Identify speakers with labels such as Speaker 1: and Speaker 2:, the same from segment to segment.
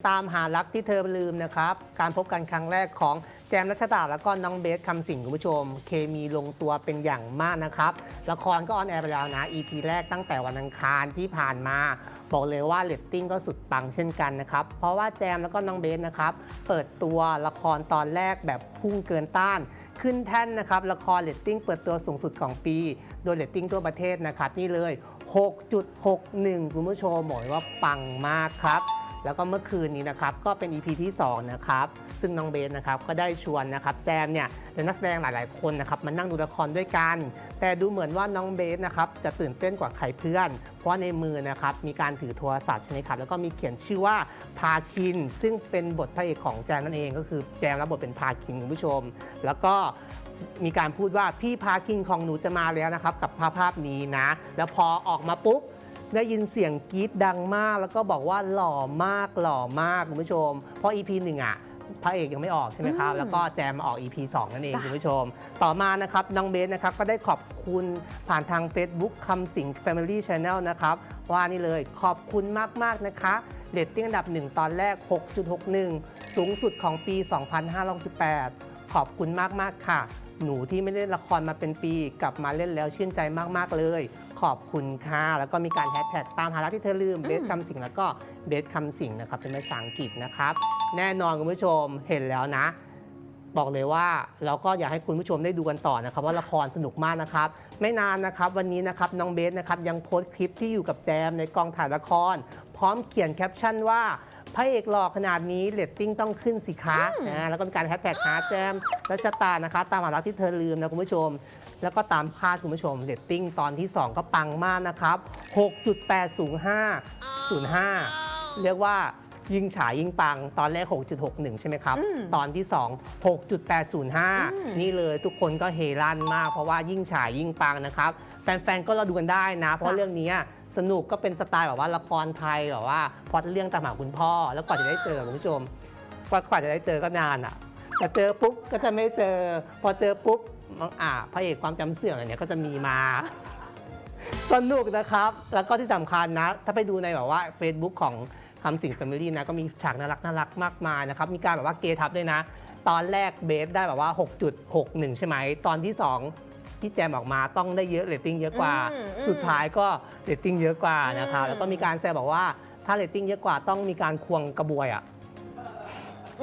Speaker 1: ตามหารักที่เธอลืมนะครับ การพบกันครั้งแรกของแจมรัชดาแล้วก็น้องเบสคำสิงห์คุณผู้ชม เคมีลงตัวเป็นอย่างมากนะครับ ละครก็ออนแอร์ไปแล้วนะ EP แรกตั้งแต่วันอังคารที่ผ่านมา บอกเลยว่าเรตติ้งก็สุดปังเช่นกันนะครับ เพราะว่าแจมแล้วก็น้องเบสนะครับ เปิดตัวละครตอนแรกแบบพุ่งเกินต้านขึ้นแท่นนะครับ ละครเรตติ้งเปิดตัวสูงสุดของปี โดยเรตติ้งทั่วประเทศนะครับนี่เลย 6.61 คุณผู้ชมบอกเลยว่าปังมากครับ แล้วก็เมื่อคืนนี้นะครับก็เป็น EP ที่2นะครับซึ่งน้องเบสนะครับก็ได้ชวนนะครับแจมเนี่ยและนักแสดงหลาย ๆ คนนะครับมานั่งดูละครด้วยกัน แต่ดูเหมือนว่าน้องเบสนะครับจะตื่นเต้นกว่าใครเพื่อน เพราะในมือนะครับมีการถือโทรศัพท์ใช่ไหมครับแล้วก็มีเขียนชื่อว่าพาคิน ซึ่งเป็นบทพระเอกของแจมนั่นเองก็คือแจมรับบทเป็นพาคินคุณผู้ชม แล้วก็มีการพูดว่าพี่พาคินของหนูจะมาแล้วนะครับกับภาพภาพนี้นะ แล้วพอออกมาปุ๊บ ได้ยินเสียงกรี๊ดดังมาก แล้วก็บอกว่าหล่อมากหล่อมากคุณผู้ชม เพราะ EP 1อะพระเอกยังไม่ออกใช่ไหมครับ
Speaker 2: อืม
Speaker 1: แล้วก็แจมมาออก EP 2 นั่นเอง
Speaker 2: จ้ะ
Speaker 1: คุณผู้ชม ต่อมานะครับน้องเบสนะครับก็ได้ขอบคุณผ่านทาง Facebook คำสิง Family Channel นะครับ ว่านี่เลยขอบคุณมาก ๆ นะคะเรตติ้งอันดับ 1 ตอนแรก 6.61 สูงสุดของปี 2518 ขอบคุณมาก ๆ ค่ะ หนูที่ไม่ได้เล่นละครมาเป็นปีกลับมาเล่นแล้วชื่นใจมาก ๆ เลย ขอบคุณค่ะ แล้วก็มีการแฮชแท็กตามหารักที่เธอลืมเบสคำสิงแล้วก็เบสคำสิงนะครับเป็นภาษาอังกฤษนะครับ แน่นอนคุณผู้ชมเห็นแล้วนะบอกเลยว่าเราก็อยากให้คุณผู้ชมได้ดูกันต่อนะครับว่าละครสนุกมากนะครับ ไม่นานนะครับวันนี้นะครับน้องเบสนะครับยังโพสต์คลิปที่อยู่กับแจมในกองถ่ายละคร พร้อมเขียนแคปชั่นว่า พระเอกหล่อขนาดนี้เรตติ้งต้องขึ้นสิคะนะแล้วก็มีการแฮชแท็กหาแจมรัชตานะคะ ตามหารักที่เธอลืมนะคุณผู้ชม แล้วก็ตามคาดคุณผู้ชมเรตติ้งตอนที่ 2 ก็ปังมากนะครับ 6.805 05 เรียกว่ายิ่งฉายยิ่งปังตอนแรก 6.61 ใช่ไหมครับ
Speaker 2: อืม
Speaker 1: ตอนที่ 2 6.805 นี่เลยทุกคนก็เฮลั่นมากเพราะว่ายิ่งฉายยิ่งปังนะครับ แฟนๆ ก็รอดูกันได้นะ เพราะ
Speaker 2: จ้ะ
Speaker 1: เรื่องนี้ สนุกก็เป็นสไตล์แบบว่าละครไทยแบบว่าพล็อดเรื่องตามหาคุณพ่อ แล้วกว่าจะได้เจอคุณผู้ชมกว่ากว่าจะได้เจอก็นานอะแต่เจอปุ๊บก็จะไม่เจอ พอเจอปุ๊บอ่าพระเอกความจำเสื่อมอะไรเนี่ยก็จะมีมา สนุกนะครับ แล้วก็ที่สำคัญนะ ถ้าไปดูในแบบว่า Facebook ของคำสิงแฟมิลี่นะก็มีฉากน่ารักน่ารักมากมายนะครับ มีการแบบว่าเกทับด้วยนะ ตอนแรกเบสได้แบบว่า 6.61 ใช่ไหม ตอนที่ 2 ที่แจมออกมาต้องได้เยอะเรตติ้งเยอะกว่า
Speaker 2: อืมอืม
Speaker 1: สุดท้ายก็เรตติ้งเยอะกว่านะครับ
Speaker 2: อืม
Speaker 1: แล้วก็มีการแซวบอกว่าถ้าเรตติ้งเยอะกว่าต้องมีการควงกระบวยอะ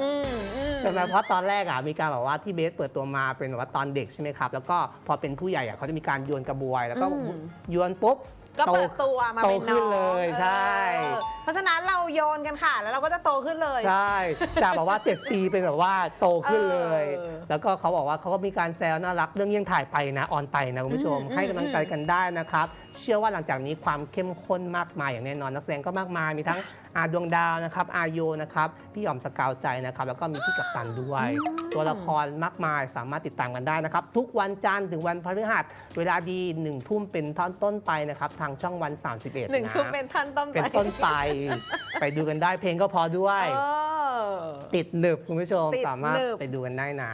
Speaker 2: อืมอืม
Speaker 1: ใช่ไหมเพราะตอนแรกอะมีการแบบว่าที่เบสเปิดตัวมาเป็นแบบว่าตอนเด็กใช่ไหมครับแล้วก็พอเป็นผู้ใหญ่อะเขาจะมีการโยนกระบวย แล้วก็
Speaker 2: อืม
Speaker 1: โยนปุ๊บ
Speaker 2: ก็เปิดตัวมาเป็น
Speaker 1: โตขึ้
Speaker 2: น้
Speaker 1: น
Speaker 2: อง
Speaker 1: เลยใช่
Speaker 2: เออเพราะฉะนั้นเราโยนกันค่ะ แล้วเราก็จะโตขึ้นเลย
Speaker 1: ใช่จากแบบว่า7ปีเป็นแบบว่าโตขึ้นเลย
Speaker 2: เออ
Speaker 1: แล้วก็เขาบอกว่าเขาก็มีการแซวน่ารักเรื่องยังถ่ายไปนะออนไปนะคุณผู้ชม
Speaker 2: อืม
Speaker 1: ให้กำลังใจกันได้นะครับ เชื่อว่าหลังจากนี้ความเข้มข้นมากมายอย่างแน่นอนนักแสดงก็มากมายมีทั้งอาดวงดาวนะครับอาโยนะครับพี่หยอมสกาวใจนะครับแล้วก็มีพี่กัปตันด้วย ตัวละครมากมายสามารถติดตามกันได้นะครับ ทุกวันจันทร์ถึงวันพฤหัสเวลาดีหนึ่งทุ่มเป็นต้นต้นไปนะครับทางช่องวัน 31
Speaker 2: หนึ่ง
Speaker 1: นะ
Speaker 2: ชุดเป็นท่านต้น
Speaker 1: เป็นต้นไป ไปดูกันได้เพลงก็พอด้วย
Speaker 2: เออ
Speaker 1: ติดหนึบคุณผู้ชม
Speaker 2: ติด
Speaker 1: สามารถ
Speaker 2: หนึบ
Speaker 1: ไปดูกันได้นะ